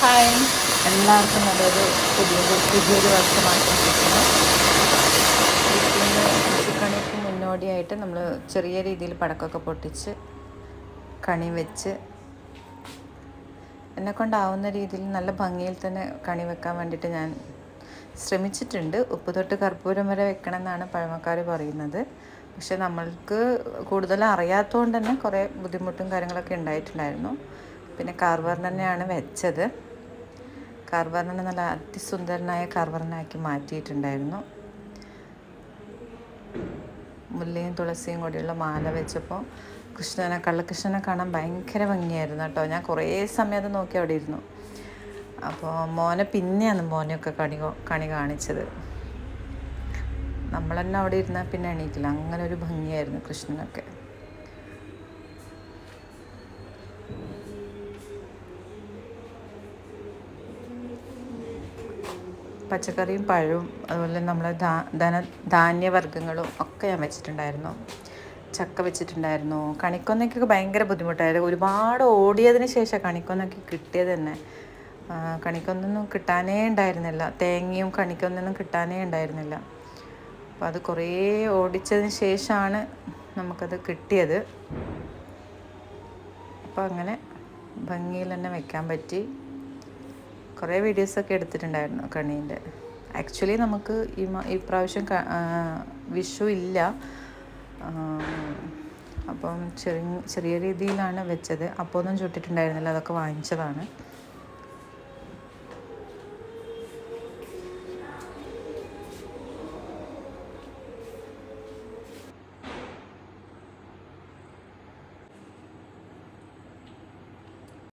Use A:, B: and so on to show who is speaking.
A: Hi. എല്ലാവർക്കും നല്ലൊരു പുതിയ പുതിയൊരു വർഷമാശംസിക്കുന്നു കണിക്ക് മുന്നോടിയായിട്ട് നമ്മൾ ചെറിയ രീതിയിൽ പടക്കമൊക്കെ പൊട്ടിച്ച് കണി വെച്ച് എന്നെ കൊണ്ടാവുന്ന രീതിയിൽ നല്ല ഭംഗിയിൽ തന്നെ കണി വെക്കാൻ വേണ്ടിയിട്ട് ഞാൻ ശ്രമിച്ചിട്ടുണ്ട്. ഉപ്പ് തൊട്ട് കർപ്പൂരം വരെ വെക്കണം എന്നാണ് പഴമക്കാർ പറയുന്നത്. പക്ഷെ നമ്മൾക്ക് കൂടുതൽ അറിയാത്തതുകൊണ്ട് തന്നെ കുറേ ബുദ്ധിമുട്ടും കാര്യങ്ങളൊക്കെ ഉണ്ടായിട്ടുണ്ടായിരുന്നു. പിന്നെ കാർവർണ തന്നെയാണ് വെച്ചത്. കാർവർണനെ നല്ല അതിസുന്ദരനായ കർവർണനാക്കി മാറ്റിയിട്ടുണ്ടായിരുന്നു. മുല്ലയും തുളസിയും കൂടിയുള്ള മാല വെച്ചപ്പോൾ കൃഷ്ണനെ കള്ളകൃഷ്ണനെ കാണാൻ ഭയങ്കര ഭംഗിയായിരുന്നു കേട്ടോ. ഞാൻ കുറേ സമയം അത് നോക്കി അവിടെ ഇരുന്നു. അപ്പോൾ മോനെ പിന്നെയാണ് മോനെയൊക്കെ കണി കണി കാണിച്ചത്. നമ്മൾ തന്നെ അവിടെ ഇരുന്നാൽ പിന്നെ എണീക്കില്ല അങ്ങനെ ഒരു ഭംഗിയായിരുന്നു കൃഷ്ണനൊക്കെ. പച്ചക്കറിയും പഴവും അതുപോലെ നമ്മൾ ധന ധാന്യവർഗങ്ങളും ഒക്കെ ഞാൻ വെച്ചിട്ടുണ്ടായിരുന്നു. ചക്ക വെച്ചിട്ടുണ്ടായിരുന്നു. കണിക്കൊന്നയ്ക്കൊക്കെ ഭയങ്കര ബുദ്ധിമുട്ടായിരുന്നു. ഒരുപാട് ഓടിയതിന് ശേഷം കണിക്കൊന്നൊക്കെ കിട്ടിയത് തന്നെ. കണിക്കൊന്നൊന്നും കിട്ടാനേ ഉണ്ടായിരുന്നില്ല. തേങ്ങയും കണിക്കൊന്നൊന്നും കിട്ടാനേ ഉണ്ടായിരുന്നില്ല. അപ്പോൾ അത് കുറേ ഓടിച്ചതിന് ശേഷമാണ് നമുക്കത് കിട്ടിയത്. അപ്പോൾ അങ്ങനെ ഭംഗിയിൽ തന്നെ വെക്കാൻ പറ്റി. കുറേ വീഡിയോസൊക്കെ എടുത്തിട്ടുണ്ടായിരുന്നു കണീന്റെ. ആക്ച്വലി നമുക്ക് ഈ ഇപ്രാവശ്യം വിഷു ഇല്ല. അപ്പം ചെറിയ ചെറിയ രീതിയിലാണ് വെച്ചത്. അപ്പോൾ ഒന്നും ചുട്ടിട്ടുണ്ടായിരുന്നില്ല. അതൊക്കെ വാങ്ങിച്ചതാണ്.